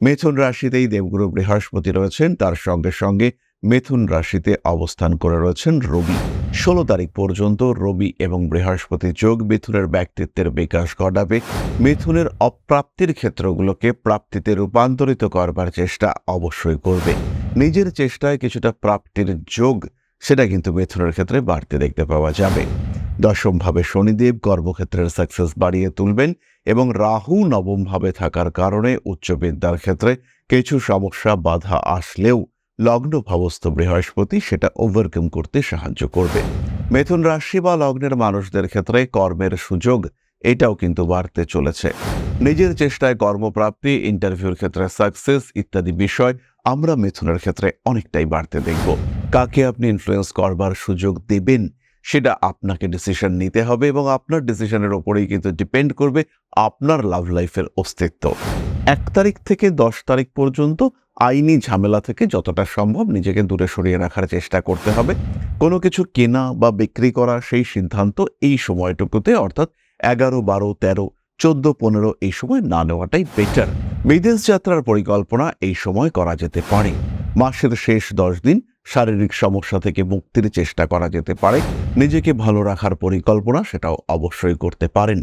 মিথুন রাশিতেই দেবগুরু বৃহস্পতি রয়েছেন। তার সঙ্গে সঙ্গে মিথুন রাশিতে অবস্থান করে রয়েছেন রবি। ষোলো তারিখ পর্যন্ত রবি এবং বৃহস্পতি যোগ মিথুনের ব্যক্তিত্বের বিকাশ ঘটাবে। মিথুনের অপ্রাপ্তির ক্ষেত্রগুলোকে প্রাপ্তিতে রূপান্তরিত করবার চেষ্টা অবশ্যই করবে। নিজের চেষ্টায় কিছুটা প্রাপ্তির যোগ, সেটা কিন্তু মিথুনের ক্ষেত্রে বাড়তে দেখতে পাওয়া যাবে। দশমভাবে শনিদেব কর্মক্ষেত্রের সাকসেস বাড়িয়ে তুলবেন। এবং রাহু নবমভাবে থাকার কারণে উচ্চ বিদ্যার ক্ষেত্রে কিছু সমস্যা, বাধা আসলেও লগ্ন ভাবস্থ বৃহস্পতি সেটা ওভারকাম করতে সাহায্য করবে। মিথুন রাশি বা লগ্নের মানুষদের ক্ষেত্রে কর্মের সুযোগ এটাও কিন্তু বাড়তে চলেছে। নিজের চেষ্টায় কর্মপ্রাপ্তি ইন্টারভিউর ক্ষেত্রে সাকসেস ইত্যাদি বিষয় আমরা মিথুনের ক্ষেত্রে অনেকটাই বাড়তে দেখব। কাকে আপনি ইনফ্লুয়েন্স করবার সুযোগ দেবেন সেটা আপনাকে ডিসিশন নিতে হবে এবং আপনার ডিসিশনের ওপরেই কিন্তু ডিপেন্ড করবে আপনার লাভ লাইফের অস্তিত্ব। এক তারিখ থেকে দশ তারিখ পর্যন্ত আইনি ঝামেলা থেকে যতটা সম্ভব নিজেকে দূরে সরিয়ে রাখার চেষ্টা করতে হবে। কোনো কিছু কেনা বা বিক্রি করা সেই সিদ্ধান্ত এই সময়টুকুতে অর্থাৎ এগারো, বারো, তেরো, চোদ্দ, পনেরো এই সময় না নেওয়াটাই বেটার বিদেশ যাত্রার পরিকল্পনা এই সময় করা যেতে পারে। মাসের শেষ দশ দিন শারীরিক সমস্যা থেকে মুক্তির চেষ্টা করা যেতে পারে। নিজেকে ভালো রাখার পরিকল্পনা সেটাও অবশ্যই করতে পারেন।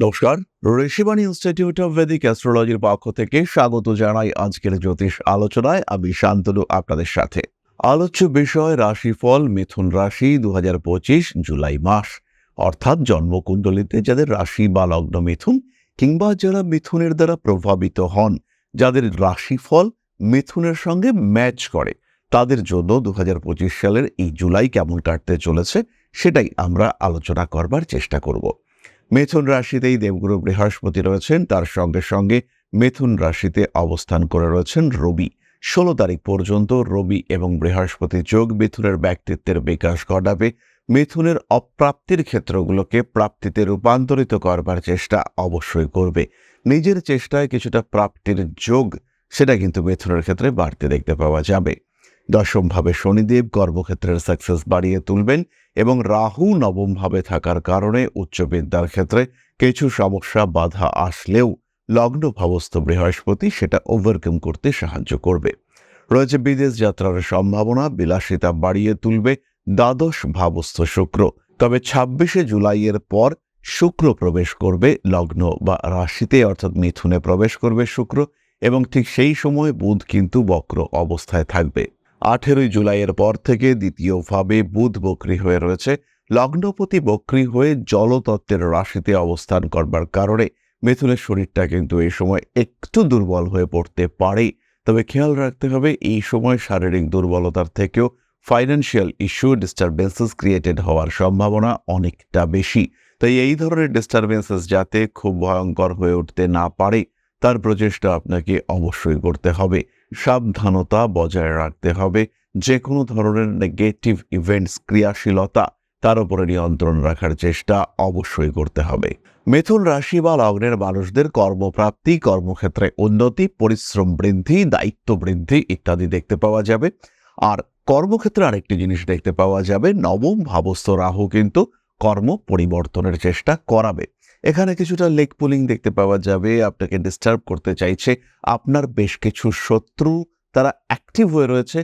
নমস্কার, ঋষিবাণী ইনস্টিটিউট অফ ভেদিক অ্যাস্ট্রোলজির পক্ষ থেকে স্বাগত জানাই আজকের জ্যোতিষ আলোচনায়। আমি শান্তনু, আপনাদের সাথে। আলোচ্য বিষয়, রাশিফল, মিথুন রাশি দু হাজার পঁচিশ, জুলাই মাস। অর্থাৎ জন্মকুণ্ডলিতে যাদের রাশি বা লগ্ন মিথুন কিংবা যারা মিথুনের দ্বারা প্রভাবিত হন, যাদের রাশিফল মিথুনের সঙ্গে ম্যাচ করে, তাদের জন্য দু হাজার পঁচিশ সালের এই জুলাই কেমন কাটতে চলেছে, সেটাই আমরা আলোচনা করবার চেষ্টা করব। মিথুন রাশিতেই দেবগুরু বৃহস্পতি রয়েছেন। তার সঙ্গে সঙ্গে মিথুন রাশিতে অবস্থান করে রয়েছেন রবি। ষোলো তারিখ পর্যন্ত রবি এবং বৃহস্পতি যোগ মিথুনের ব্যক্তিত্বের বিকাশ ঘটাবে। মিথুনের অপ্রাপ্তির ক্ষেত্রগুলোকে প্রাপ্তিতে রূপান্তরিত করবার চেষ্টা অবশ্যই করবে। নিজের চেষ্টায় কিছুটা প্রাপ্তির যোগ, সেটা কিন্তু মিথুনের ক্ষেত্রে বাড়তে দেখতে পাওয়া যাবে। দশমভাবে শনিদেব কর্মক্ষেত্রের সাকসেস বাড়িয়ে তুলবেন এবং রাহু নবমভাবে থাকার কারণে উচ্চ বিদ্যার ক্ষেত্রে কিছু সমস্যা, বাধা আসলেও লগ্ন ভাবস্থ বৃহস্পতি সেটা ওভারকাম করতে সাহায্য করবে। রয়েছে বিদেশ যাত্রার সম্ভাবনা, বিলাসিতা বাড়িয়ে তুলবে দ্বাদশ ভাবস্থ শুক্র। তবে ছাব্বিশে জুলাইয়ের পর শুক্র প্রবেশ করবে লগ্ন বা রাশিতে, অর্থাৎ মিথুনে প্রবেশ করবে শুক্র এবং ঠিক সেই সময় বুধ কিন্তু বক্র অবস্থায় থাকবে। আঠেরোই জুলাইয়ের পর থেকে দ্বিতীয়ভাবে বুধ বক্রী হয়ে রয়েছে। লগ্নপতি বক্রী হয়ে জলতত্ত্বের রাশিতে অবস্থান করবার কারণে মিথুনের শরীরটা কিন্তু এই সময় একটু দুর্বল হয়ে পড়তে পারে। তবে খেয়াল রাখতে হবে, এই সময় শারীরিক দুর্বলতার থেকেও ফাইন্যান্সিয়াল ইস্যু ডিস্টারবেন্সেস ক্রিয়েটেড হওয়ার সম্ভাবনা অনেকটা বেশি। তাই এই ধরনের ডিস্টারবেন্সেস যাতে খুব ভয়ঙ্কর হয়ে উঠতে না পারে, তার প্রচেষ্টা আপনাকে অবশ্যই করতে হবে। সাবধানতা বজায় রাখতে হবে। যে কোনো ধরনের নেগেটিভ ইভেন্টস ক্রিয়াশীলতা, তার উপরে নিয়ন্ত্রণ রাখার চেষ্টা অবশ্যই করতে হবে। মিথুন রাশি বা লগ্নের মানুষদের কর্মপ্রাপ্তি, কর্মক্ষেত্রে উন্নতি, পরিশ্রম বৃদ্ধি, দায়িত্ব বৃদ্ধি ইত্যাদি দেখতে পাওয়া যাবে। আর কর্মক্ষেত্রে আরেকটি জিনিস দেখতে পাওয়া যাবে, নবম ভাবস্থ রাহু কিন্তু কর্ম পরিবর্তনের চেষ্টা করাবে। এখানে কিছুটা লেগ পুলিং দেখতে পাওয়া যাবে, আপনাকে ডিস্টার্ব করতে চাইছে আপনার বেশ কিছু শত্রু তারা অ্যাক্টিভ হয়ে রয়েছে,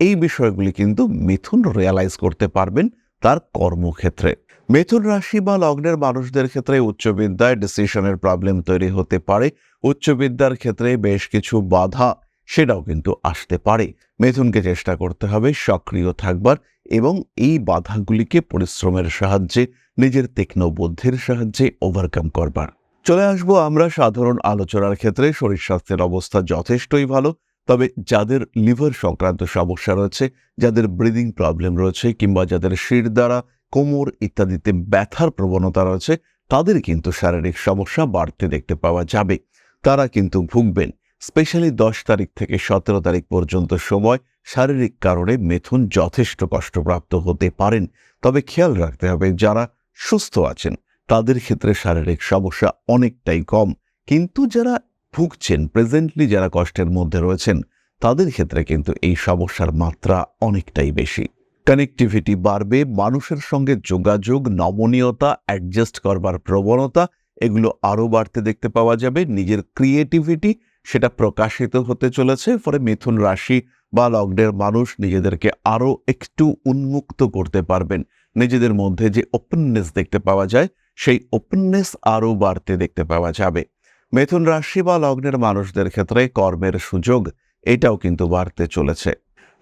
এই বিষয়গুলি কিন্তু মিথুন রিয়ালাইজ করতে পারবেন তার কর্মক্ষেত্রে। মিথুন রাশি বা লগ্নের মানুষদের ক্ষেত্রে উচ্চ বিদ্যায় ডিসিশনের প্রবলেম তৈরি হতে পারে। উচ্চবিদ্যার ক্ষেত্রে বেশ কিছু বাধা সেটাও কিন্তু আসতে পারে। মেথুনকে চেষ্টা করতে হবে সক্রিয় থাকবার এবং এই বাধাগুলিকে পরিশ্রমের সাহায্যে, নিজের তীক্ষ্ণ বুদ্ধির সাহায্যে ওভারকাম করবার। চলে আসব আমরা সাধারণ আলোচনার ক্ষেত্রে। শরীর স্বাস্থ্যের অবস্থা যথেষ্টই ভালো, তবে যাদের লিভার সংক্রান্ত সমস্যা রয়েছে, যাদের ব্রিদিং প্রবলেম রয়েছে কিংবা যাদের শির দ্বারা কোমর ইত্যাদিতে ব্যথার প্রবণতা রয়েছে, তাদের কিন্তু শারীরিক সমস্যা বাড়তে দেখতে পাওয়া যাবে। তারা কিন্তু ভুগবেন। স্পেশালি দশ তারিখ থেকে সতেরো তারিখ পর্যন্ত সময় শারীরিক কারণে মেথুন যথেষ্ট কষ্টপ্রাপ্ত হতে পারেন। তবে খেয়াল রাখতে হবে, যারা সুস্থ আছেন, তাদের ক্ষেত্রে শারীরিক সমস্যা অনেকটাই কম। কিন্তু যারা ভুগছেন প্রেজেন্টলি যারা কষ্টের মধ্যে রয়েছেন, তাদের ক্ষেত্রে কিন্তু এই সমস্যার মাত্রা অনেকটাই বেশি। কানেক্টিভিটি বাড়বে, মানুষের সঙ্গে যোগাযোগ, নমনীয়তা অ্যাডজাস্ট করবার প্রবণতা, এগুলো আরও বাড়তে দেখতে পাওয়া যাবে। নিজের ক্রিয়েটিভিটি সেটা প্রকাশিত হতে চলেছে। ফলে মিথুন রাশি বা লগ্নের মানুষ নিজেদেরকে আরও একটু উন্মুক্ত করতে পারবেন। নিজেদের মধ্যে যে ওপেননেস দেখতে পাওয়া যায়, সেই ওপেননেস আরও বাড়তে দেখতে পাওয়া যাবে। মিথুন রাশি বা লগ্নের মানুষদের ক্ষেত্রে কর্মের সুযোগ এটাও কিন্তু বাড়তে চলেছে।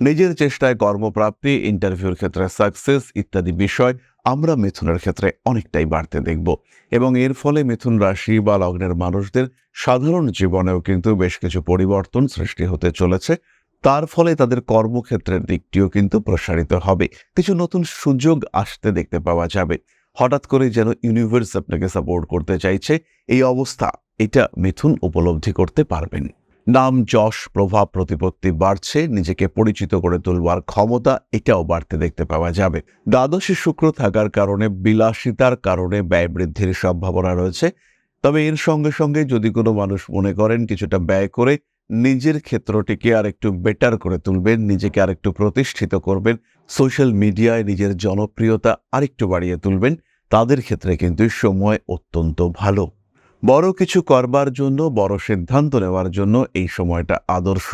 নিজের চেষ্টায় কর্মপ্রাপ্তি ইন্টারভিউর ক্ষেত্রে সাকসেস ইত্যাদি বিষয় আমরা মিথুনের ক্ষেত্রে অনেকটাই বাড়তে দেখব এবং এর ফলে মিথুন রাশি বা লগ্নের মানুষদের সাধারণ জীবনেও কিন্তু বেশ কিছু পরিবর্তন সৃষ্টি হতে চলেছে। তার ফলে তাদের কর্মক্ষেত্রের দিকটিও কিন্তু প্রসারিত হবে। কিছু নতুন সুযোগ আসতে দেখতে পাওয়া যাবে। হঠাৎ করে যেন ইউনিভার্স আপনাকে সাপোর্ট করতে চাইছে, এই অবস্থা, এটা মিথুন উপলব্ধি করতে পারবেন। নাম, যশ, প্রভাব, প্রতিপত্তি বাড়ছে, নিজেকে পরিচিত করে তুলবার ক্ষমতা এটাও বাড়তে দেখতে পাওয়া যাবে। দ্বাদশে শুক্র থাকার কারণে, বিলাসিতার কারণে ব্যয় বৃদ্ধির সম্ভাবনা রয়েছে। তবে এর সঙ্গে সঙ্গে যদি কোনো মানুষ মনে করেন কিছুটা ব্যয় করে, নিজের ক্ষেত্রটিকে আরেকটু বেটার করে তুলবেন, নিজেকে আরেকটু প্রতিষ্ঠিত করবেন, সোশ্যাল মিডিয়ায় নিজের জনপ্রিয়তা আরেকটু বাড়িয়ে তুলবেন, তাদের ক্ষেত্রে কিন্তু সময় অত্যন্ত ভালো। বড় কিছু করবার জন্য, বড় সিদ্ধান্ত নেওয়ার জন্য এই সময়টা আদর্শ।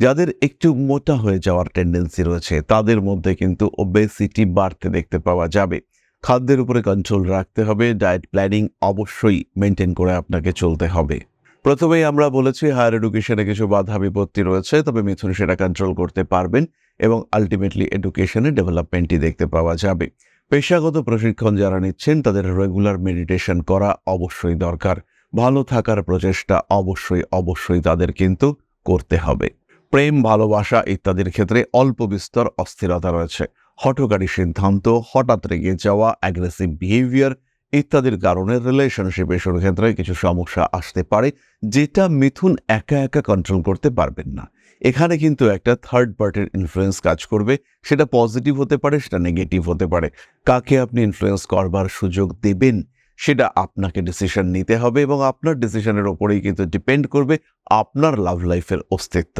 যাদের একটু মোটা হয়ে যাওয়ার টেন্ডেন্সি রয়েছে, তাদের মধ্যে কিন্তু ওবেসিটি বাড়তে দেখতে পাওয়া যাবে। খাদ্যের উপরে কন্ট্রোল রাখতে হবে ডায়েট প্ল্যানিং অবশ্যই মেনটেন করে আপনাকে চলতে হবে। প্রথমেই আমরা বলেছি হায়ার এডুকেশনে কিছু বাধা বিপত্তি রয়েছে, তবে মিথুন সেটা কন্ট্রোল করতে পারবেন এবং আলটিমেটলি এডুকেশনে ডেভেলপমেন্টই দেখতে পাওয়া যাবে। পেশাগত প্রশিক্ষণ যারা নিচ্ছেন, তাদের রেগুলার মেডিটেশন করা অবশ্যই দরকার। ভালো থাকার প্রচেষ্টা অবশ্যই অবশ্যই তাদের কিন্তু করতে হবে। প্রেম, ভালোবাসা ইত্যাদির ক্ষেত্রে অল্প বিস্তর অস্থিরতা রয়েছে। হঠকারী সিদ্ধান্ত, হঠাৎ রেগে যাওয়া অ্যাগ্রেসিভ বিহেভিয়ার ইত্যাদির কারণে রিলেশনশিপ এসব ক্ষেত্রে কিছু সমস্যা আসতে পারে, যেটা মিথুন একা একা কন্ট্রোল করতে পারবেন না। এখানে কিন্তু একটা থার্ড পার্টির ইনফ্লুয়েন্স কাজ করবে। সেটা পজিটিভ হতে পারে, সেটা নেগেটিভ হতে পারে। কাকে আপনি ইনফ্লুয়েন্স করবার সুযোগ দেবেন, সেটা আপনাকে ডিসিশন নিতে হবে এবং আপনার ডিসিশনের ওপরেই কিন্তু ডিপেন্ড করবে আপনার লাভ লাইফের অস্তিত্ব।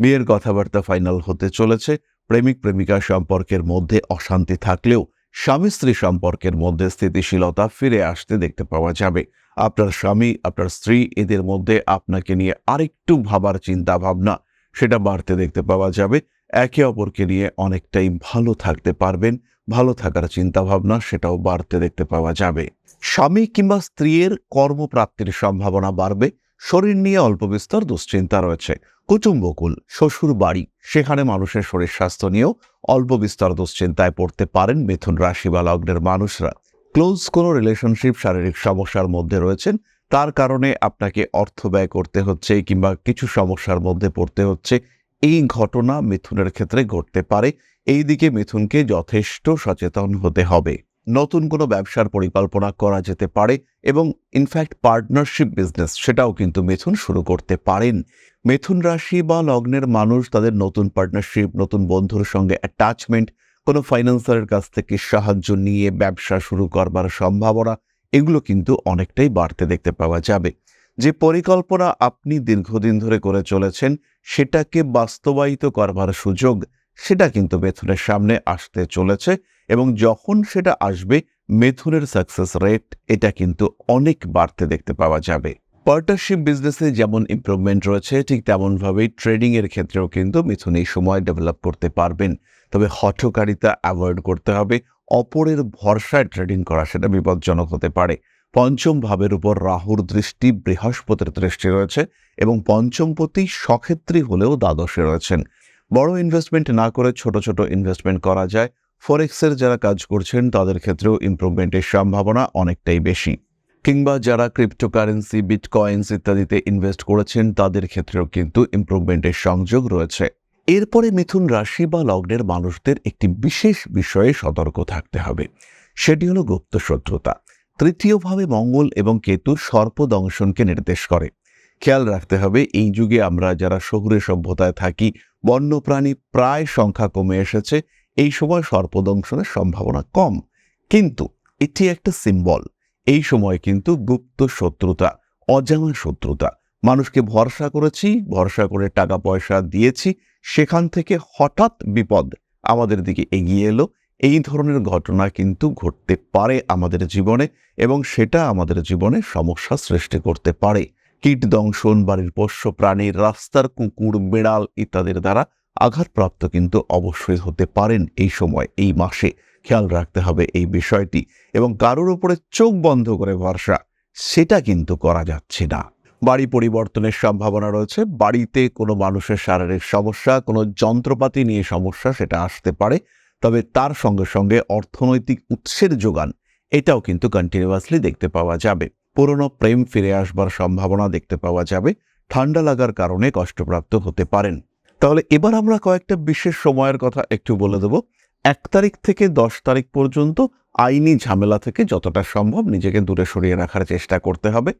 বিয়ের কথাবার্তা ফাইনাল হতে চলেছে। প্রেমিক, প্রেমিকা সম্পর্কের মধ্যে অশান্তি থাকলেও স্বামী, স্ত্রী সম্পর্কের মধ্যে স্থিতিশীলতা ফিরে আসতে দেখতে পাওয়া যাবে। আপনার স্বামী, আপনার স্ত্রী, এদের মধ্যে আপনাকে নিয়ে আরেকটু ভাবার চিন্তা ভাবনা সেটা বাড়তে দেখতে পাওয়া যাবে। একে অপরকে নিয়ে অনেকটাই ভালো থাকতে পারবেন, ভালো থাকার চিন্তা ভাবনা সেটাও বাড়তে দেখতে পাওয়া যাবে। স্বামী কিংবা স্ত্রীর কর্মপ্রাপ্তির সম্ভাবনা বাড়বে, শরীর নিয়ে অল্প বিস্তর দুশ্চিন্তা রয়েছে। কুটুম্বকুল শ্বশুর বাড়ি, সেখানে মানুষের শরীর স্বাস্থ্য নিয়েও অল্প বিস্তর দুশ্চিন্তায় পড়তে পারেন মিথুন রাশি বা লগ্নের মানুষরা। ক্লোজ কোনো রিলেশনশিপ শারীরিক সমস্যার মধ্যে রয়েছেন তার কারণে আপনাকে অর্থ ব্যয় করতে হচ্ছে কিংবা কিছু সমস্যার মধ্যে পড়তে হচ্ছে। এই ঘটনা মিথুনের ক্ষেত্রে ঘটতে পারে। এই দিকে মিথুনকে যথেষ্ট সচেতন হতে হবে। নতুন কোনো ব্যবসার পরিকল্পনা করা যেতে পারে এবং ইনফ্যাক্ট পার্টনারশিপ বিজনেস সেটাও কিন্তু মিথুন শুরু করতে পারেন। মিথুন রাশি বা লগ্নের মানুষ তাদের নতুন পার্টনারশিপ নতুন বন্ধুর সঙ্গে অ্যাটাচমেন্ট কোনো ফাইন্যান্সারের কাছ থেকে সাহায্য নিয়ে ব্যবসা শুরু করবার সম্ভাবনা এগুলো কিন্তু অনেকটাই বাড়তে দেখতে পাওয়া যাবে। যে পরিকল্পনা আপনি দীর্ঘদিন ধরে করে চলেছেন, সেটাকে বাস্তবায়িত করবার সুযোগ, সেটা কিন্তু মেথুনের সামনে আসতে চলেছে এবং যখন সেটা আসবে, মেথুনের সাকসেস রেট এটা কিন্তু অনেক বাড়তে দেখতে পাওয়া যাবে। পার্টনারশিপ বিজনেসে যেমন ইমপ্রুভমেন্ট রয়েছে, ঠিক তেমনভাবেই ট্রেডিংয়ের ক্ষেত্রেও কিন্তু মিথুন এই সময় ডেভেলপ করতে পারবেন। তবে হঠকারিতা অ্যাভয়েড করতে হবে অপরের ভরসায় ট্রেডিং করা সেটা বিপজ্জনক হতে পারে। পঞ্চম ভাবের উপর রাহুর দৃষ্টি বৃহস্পতির দৃষ্টি রয়েছে এবং পঞ্চমপতি সক্ষেত্রী হলেও দ্বাদশে রয়েছেন। বড় ইনভেস্টমেন্ট না করে ছোট ছোট ইনভেস্টমেন্ট করা যায়। ফরেক্সের যারা কাজ করছেন তাদের ক্ষেত্রেও ইমপ্রুভমেন্টের সম্ভাবনা অনেকটাই বেশি। কিংবা যারা ক্রিপ্টোকারেন্সি বিটকয়েন্স ইত্যাদিতে ইনভেস্ট করেছেন তাদের ক্ষেত্রেও কিন্তু ইমপ্রুভমেন্টের সংযোগ রয়েছে। এরপরে মিথুন রাশি বা লগ্নের মানুষদের একটি বিশেষ বিষয়ে সতর্ক থাকতে হবে। সেটি হলো গুপ্ত শত্রুতা। তৃতীয়ভাবে মঙ্গল এবং কেতু সর্পদংশনকে নির্দেশ করে। খেয়াল রাখতে হবে, এই যুগে আমরা যারা শহুরে সভ্যতায় থাকি, বন্যপ্রাণী প্রায় সংখ্যা কমে এসেছে, এই সময় সর্পদংশনের সম্ভাবনা কম। কিন্তু এটি একটা সিম্বল এই সময় কিন্তু গুপ্ত শত্রুতা, অজানা শত্রুতা। মানুষকে ভরসা করেছি, ভরসা করে টাকা পয়সা দিয়েছি সেখান থেকে হঠাৎ বিপদ আমাদের দিকে এগিয়ে এলো। এই ধরনের ঘটনা কিন্তু ঘটতে পারে আমাদের জীবনে এবং সেটা আমাদের জীবনে সমস্যা সৃষ্টি করতে পারে। কীট দংশন, বাড়ির পোষ্য প্রাণী, রাস্তার কুকুর, বেড়াল ইত্যাদির দ্বারা আঘাতপ্রাপ্ত কিন্তু অবশ্যই হতে পারেন এই সময়, এই মাসে। খেয়াল রাখতে হবে এই বিষয়টি এবং কারোর উপরে চোখ বন্ধ করে ভরসা, সেটা কিন্তু করা যাচ্ছে না। বাড়ি পরিবর্তনের সম্ভাবনা রয়েছে। বাড়িতে কোনো মানুষের শারীরিক সমস্যা, কোনো যন্ত্রপাতি নিয়ে সমস্যা সেটা আসতে পারে। তবে তার সঙ্গে সঙ্গে অর্থনৈতিক উৎসের যোগান, এটাও কিন্তু কন্টিনিউয়াসলি দেখতে পাওয়া যাবে। পুরনো প্রেম ফিরে আসবার সম্ভাবনা দেখতে পাওয়া যাবে। ঠান্ডা লাগার কারণে কষ্টপ্রাপ্ত হতে পারেন। তাহলে এবার আমরা কয়েকটা বিশেষ সময়ের কথা একটু বলে দেব। এক তারিখ থেকে দশ তারিখ পর্যন্ত আইনি ঝামেলা থেকে যতটা সম্ভব নিজেকে দূরে সরিয়ে রাখার চেষ্টা করতে হবে।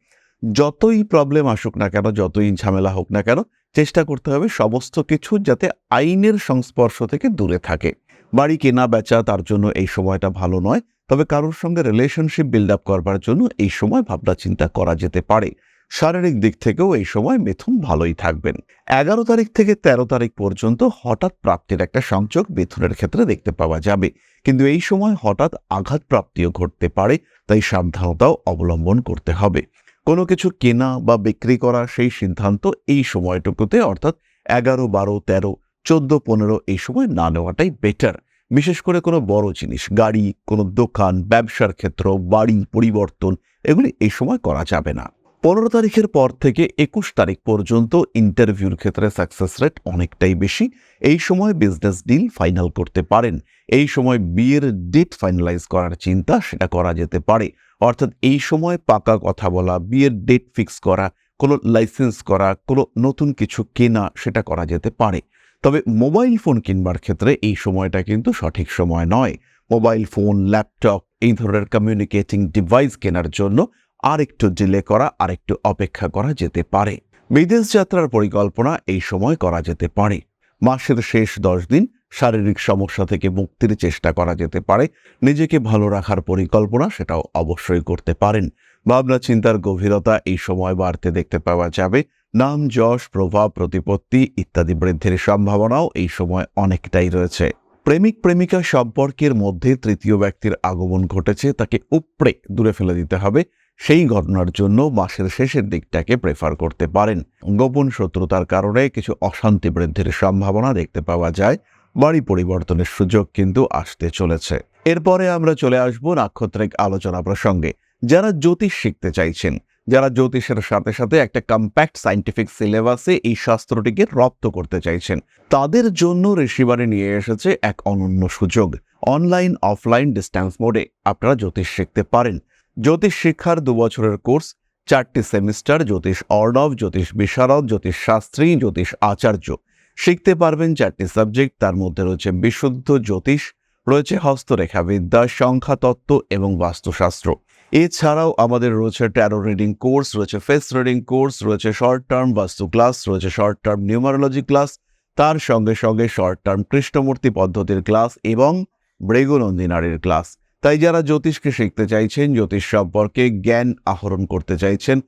যতই প্রবলেম আসুক না কেন, যতই ঝামেলা হোক না কেন, চেষ্টা করতে হবে সমস্ত কিছু যাতে আইনের সংস্পর্শ থেকে দূরে থাকে। বাড়ি কেনা বেচা তার জন্য এই সময়টা ভালো নয়, তবে কারোর সঙ্গে রিলেশনশিপ বিল্ড আপ করবার জন্য এই সময় ভাবনা চিন্তা করা যেতে পারে। শারীরিক দিক থেকেও এই সময় মিথুন ভালোই থাকবেন। এগারো তারিখ থেকে ১৩ তারিখ পর্যন্ত হঠাৎ প্রাপ্তির একটা সংযোগ মিথুনের ক্ষেত্রে দেখতে পাওয়া যাবে। কিন্তু এই সময় হঠাৎ আঘাত প্রাপ্তিও ঘটতে পারে, তাই সাবধানতাও অবলম্বন করতে হবে। কোনো কিছু কেনা বা বিক্রি করা সেই সিদ্ধান্ত এই সময়টুকুতে, অর্থাৎ এগারো, বারো, তেরো, চোদ্দ, পনেরো এই সময় না নেওয়াটাই বেটার বিশেষ করে কোনো বড় জিনিস, গাড়ি, কোনো দোকান, ব্যবসার ক্ষেত্র, বাড়ি, পরিবর্তন, এগুলি এই সময় করা যাবে না। পনেরো তারিখের পর থেকে একুশ তারিখ পর্যন্ত ইন্টারভিউর ক্ষেত্রে সাকসেস রেট অনেকটাই বেশি। এই সময় বিজনেস ডিল ফাইনাল করতে পারেন। এই সময় বিয়ের ডেট ফাইনালাইজ করার চিন্তা সেটা করা যেতে পারে। অর্থাৎ এই সময় পাকা কথা বলা, বিয়ের ডেট ফিক্স করা, কোনো লাইসেন্স করা, কোনো নতুন কিছু কেনা, সেটা করা যেতে পারে। তবে মোবাইল ফোন কিনবার ক্ষেত্রে এই সময়টা কিন্তু সঠিক সময় নয়। মোবাইল ফোন ল্যাপটপ এই ধরনের কমিউনিকেটিং ডিভাইস কেনার জন্য আর একটু ডিলে করা আর একটু অপেক্ষা করা যেতে পারে। বিদেশ যাত্রার পরিকল্পনা এই সময় করা যেতে পারে। মাসের শেষ দশ দিন শারীরিক সমস্যা থেকে মুক্তির চেষ্টা করা যেতে পারে। নিজেকে ভালো রাখার পরিকল্পনা সেটাও অবশ্যই করতে পারেন। ভাবনা চিন্তার গভীরতা এই সময় বাড়তে দেখতে পাওয়া যাবে। নাম, যশ, প্রভাব, প্রতিপত্তি ইত্যাদি বৃদ্ধির সম্ভাবনাও এই সময় অনেকটাই রয়েছে। প্রেমিক, প্রেমিকা সম্পর্কের মধ্যে তৃতীয় ব্যক্তির আগমন ঘটেছে, তাকে উপড়ে দূরে ফেলে দিতে হবে। সেই ঘটনার জন্য মাসের শেষের দিকটাকে প্রেফার করতে পারেন। গোপন শত্রুতার কারণে কিছু অশান্তি বৃদ্ধির সম্ভাবনা দেখতে পাওয়া যায়। বাড়ি পরিবর্তনের সুযোগ কিন্তু আসতে চলেছে। এরপরে আমরা চলে আসব নাক্ষত্রিক আলোচনা প্রসঙ্গে। যারা জ্যোতিষ শিখতে চাইছেন, যারা জ্যোতিষের সাথে সাথে একটা কম্প্যাক্ট সাইন্টিফিক সিলেবাসে এই শাস্ত্রটিকে রপ্ত করতে চাইছেন, তাদের জন্য ঋষিবারে নিয়ে এসেছে এক অনন্য সুযোগ। অনলাইন অফলাইন ডিস্ট্যান্স মোডে আপনারা জ্যোতিষ শিখতে পারেন। জ্যোতিষ শিক্ষার দু বছরের কোর্স, চারটি সেমিস্টার, জ্যোতিষ অর্ণব, জ্যোতিষ বিশারদ, জ্যোতিষ শাস্ত্রী, জ্যোতিষ আচার্য। শিখতে পারবেন চারটি সাবজেক্ট, তার মধ্যে রয়েছে বিশুদ্ধ জ্যোতিষ, রয়েছে হস্তরেখাবিদ্যা সংখ্যাতত্ত্ব এবং বাস্তুশাস্ত্র। এছাড়াও আমাদের রয়েছে ট্যারো রিডিং কোর্স রয়েছে ফেস রিডিং কোর্স রয়েছে শর্ট টার্ম বাস্তু ক্লাস রয়েছে শর্ট টার্ম নিউমারোলজি ক্লাস তার সঙ্গে সঙ্গে শর্ট টার্ম কৃষ্ণমূর্তি পদ্ধতির ক্লাস এবং মৃগনন্দিনারীর ক্লাস তাই যারা জ্যোতিষকে শিখতে চাইছেন, জ্যোতিষ সম্পর্কে জ্ঞান আহরণ করতে চাইছেন,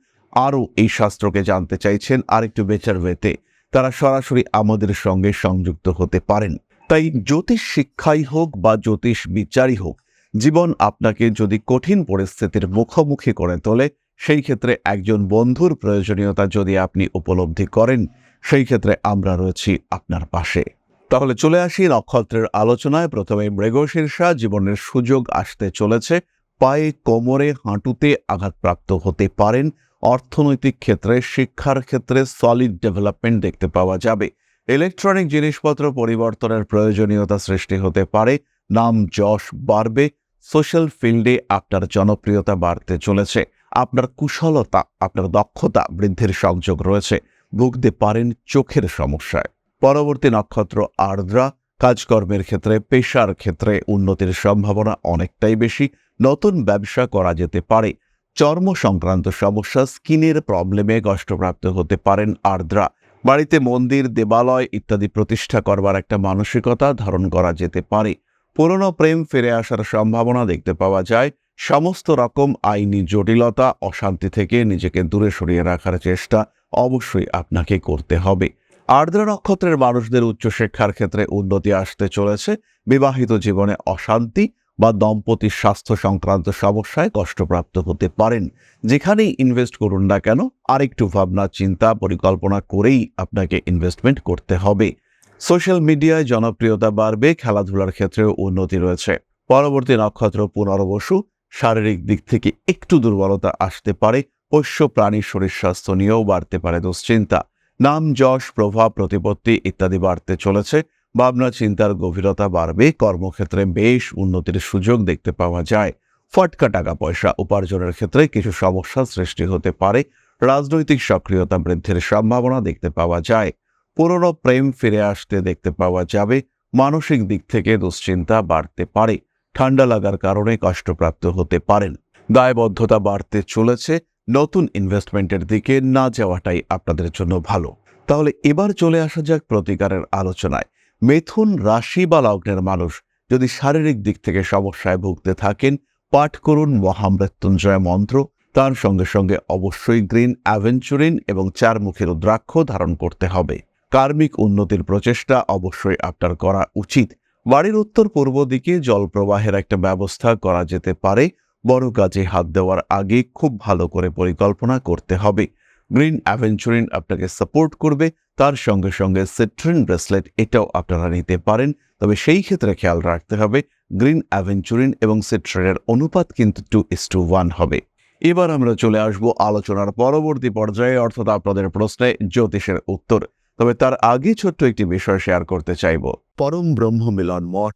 আরও এই শাস্ত্রকে জানতে চাইছেন আর একটু বেচার ওয়েতে তারা সরাসরি আমাদের সঙ্গে সংযুক্ত হতে পারেন। তাই জ্যোতিষ শিক্ষাই হোক বা জ্যোতিষ বিচারই হোক, জীবন আপনাকে যদি কঠিন পরিস্থিতির মুখোমুখি করে তোলে, সেই ক্ষেত্রে একজন বন্ধুর প্রয়োজনীয়তা যদি আপনি উপলব্ধি করেন, সেই ক্ষেত্রে আমরা রয়েছি আপনার পাশে। তাহলে চলে আসি নক্ষত্রের আলোচনায়। প্রথমে মৃগশীর্ষা জীবনের সুযোগ আসতে চলেছে। পায়ে কোমরে হাঁটুতে আঘাতপ্রাপ্ত হতে পারেন। অর্থনৈতিক ক্ষেত্রে, শিক্ষার ক্ষেত্রে সলিড ডেভেলপমেন্ট দেখতে পাওয়া যাবে। ইলেকট্রনিক জিনিসপত্র পরিবর্তনের প্রয়োজনীয়তা সৃষ্টি হতে পারে। নাম যশ বাড়বে। সোশ্যাল ফিল্ডে আপনার জনপ্রিয়তা বাড়তে চলেছে। আপনার কুশলতা, আপনার দক্ষতা বৃদ্ধির সংযোগ রয়েছে। ভুগতে পারেন চোখের সমস্যায়। পরবর্তী নক্ষত্র আর্দ্রা। কাজকর্মের ক্ষেত্রে, পেশার ক্ষেত্রে উন্নতির সম্ভাবনা অনেকটাই বেশি। নতুন ব্যবসা করা যেতে পারে। চর্ম সংক্রান্ত সমস্যা, স্কিনের প্রবলেমে কষ্টপ্রাপ্ত হতে পারেন আর্দ্রা। বাড়িতে মন্দির, দেবালয় ইত্যাদি প্রতিষ্ঠা করবার একটা মানসিকতা ধারণ করা যেতে পারে। পুরনো প্রেম ফিরে আসার সম্ভাবনা দেখতে পাওয়া যায়। সমস্ত রকম আইনি জটিলতা, অশান্তি থেকে নিজেকে দূরে সরিয়ে রাখার চেষ্টা অবশ্যই আপনাকে করতে হবে। আর্দ্রা নক্ষত্রের মানুষদের উচ্চশিক্ষার ক্ষেত্রে উন্নতি আসতে চলেছে। বিবাহিত জীবনে অশান্তি বা দম্পতির স্বাস্থ্য সংক্রান্ত সমস্যায় কষ্টপ্রাপ্ত হতে পারেন। যেখানেই ইনভেস্ট করুন না কেন, আরেকটু ভাবনা, চিন্তা, পরিকল্পনা করেই আপনাকে ইনভেস্টমেন্ট করতে হবে। সোশ্যাল মিডিয়ায় জনপ্রিয়তা বাড়বে, খেলাধুলার ক্ষেত্রেও উন্নতি রয়েছে। পরবর্তী নক্ষত্র পুনর্বসু, শারীরিক দিক থেকে একটু দুর্বলতা আসতে পারে, পোষ্য প্রাণীর শরীর স্বাস্থ্য নিয়েও বাড়তে পারে দুশ্চিন্তা। নাম, যশ, প্রভাব, প্রতিপত্তি ইত্যাদি বাড়তে চলেছে। ভাবনা চিন্তার গভীরতা বাড়বে, কর্মক্ষেত্রে বেশ উন্নতির সুযোগ দেখতে পাওয়া যায়। ফটকা টাকা পয়সা উপার্জনের ক্ষেত্রে কিছু সমস্যা সৃষ্টি হতে পারে। রাজনৈতিক সক্রিয়তা বৃদ্ধির সম্ভাবনা দেখতে পাওয়া যায়। পুরনো প্রেম ফিরে আসতে দেখতে পাওয়া যাবে। মানসিক দিক থেকে দুশ্চিন্তা বাড়তে পারে। ঠান্ডা লাগার কারণে কষ্টপ্রাপ্ত হতে পারেন। দায়বদ্ধতা বাড়তে চলেছে। নতুন ইনভেস্টমেন্টের দিকে না যাওয়াটাই আপনাদের জন্য ভালো। তাহলে এবার চলে আসা যাক প্রতিকারের আলোচনায়। মিথুন রাশি বা লগ্নের মানুষ যদি শারীরিক দিক থেকে সমস্যায় ভুগতে থাকেন, পাঠ করুন মহামৃত্যুঞ্জয় মন্ত্র। তার সঙ্গে সঙ্গে অবশ্যই গ্রিন অ্যাভেঞ্চুরিন এবং চারমুখী রুদ্রাক্ষ ধারণ করতে হবে। কার্মিক উন্নতির প্রচেষ্টা অবশ্যই আপনার করা উচিত। বাড়ির উত্তর পূর্ব দিকে জল প্রবাহের একটা ব্যবস্থা করা যেতে পারে। বড় কাজে হাত দেওয়ার আগে খুব ভালো করে পরিকল্পনা করতে হবে। গ্রিন অ্যাভেঞ্চুরিন আপনাকে সাপোর্ট করবে। তার সঙ্গে সঙ্গে সিট্রিন ব্রেসলেট, এটাও আপনারা নিতে পারেন। তবে সেই ক্ষেত্রে খেয়াল রাখতে হবে, গ্রিন অ্যাভেঞ্চুরিন এবং সিট্রিনের অনুপাত কিন্তু টু ইস টু ওয়ান হবে। এবার আমরা চলে আসব আলোচনার পরবর্তী পর্যায়ে, অর্থাৎ আপনাদের প্রশ্নে জ্যোতিষের উত্তর। তবে তার আগে ছোট্ট একটি বিষয় শেয়ার করতে চাইব। পরম ব্রহ্ম মিলন মঠ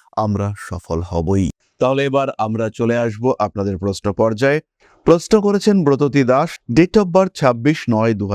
আমরা সফল হবই। তাহলে এবার আমরা চলে আসব আপনাদের প্রশ্ন পর্যায়ে। প্রশ্ন করেছেন Bratati Das date of birth ছাব্বিশ নয় দু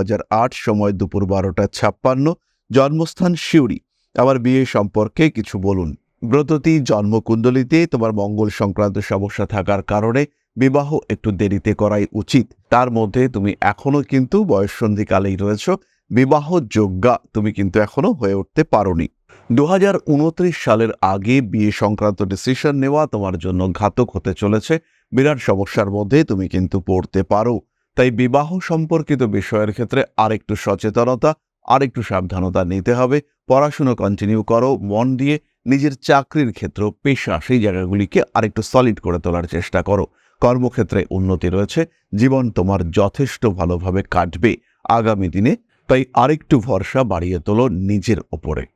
সময় দুপুর বারোটা ছাপ্পান্ন, জন্মস্থান শিউরি আমার বিয়ে সম্পর্কে কিছু বলুন। ব্রততী জন্মকুণ্ডলিতে তোমার মঙ্গল সংক্রান্ত সমস্যা থাকার কারণে বিবাহ একটু দেরিতে করাই উচিত। তার মধ্যে তুমি এখনও কিন্তু বয়ঃসন্ধিকালেই রয়েছ। বিবাহ যোগ্যা তুমি কিন্তু এখনও হয়ে উঠতে পারোনি। দু হাজার উনত্রিশ সালের আগে বিয়ে সংক্রান্ত ডিসিশন নেওয়া তোমার জন্য ঘাতক হতে চলেছে। বিরাট সমস্যার মধ্যে তুমি কিন্তু পড়তে পারো। তাই বিবাহ সম্পর্কিত বিষয়ের ক্ষেত্রে আরেকটু সচেতনতা, আরেকটু সাবধানতা নিতে হবে। পড়াশুনো কন্টিনিউ করো, মন দিয়ে নিজের চাকরির ক্ষেত্র পেশা, সেই জায়গাগুলিকে আরেকটু সলিড করে তোলার চেষ্টা করো। কর্মক্ষেত্রে উন্নতি রয়েছে, জীবন তোমার যথেষ্ট ভালোভাবে কাটবে আগামী দিনে। তাই আরেকটু ভরসা বাড়িয়ে তোলো নিজের ওপরে।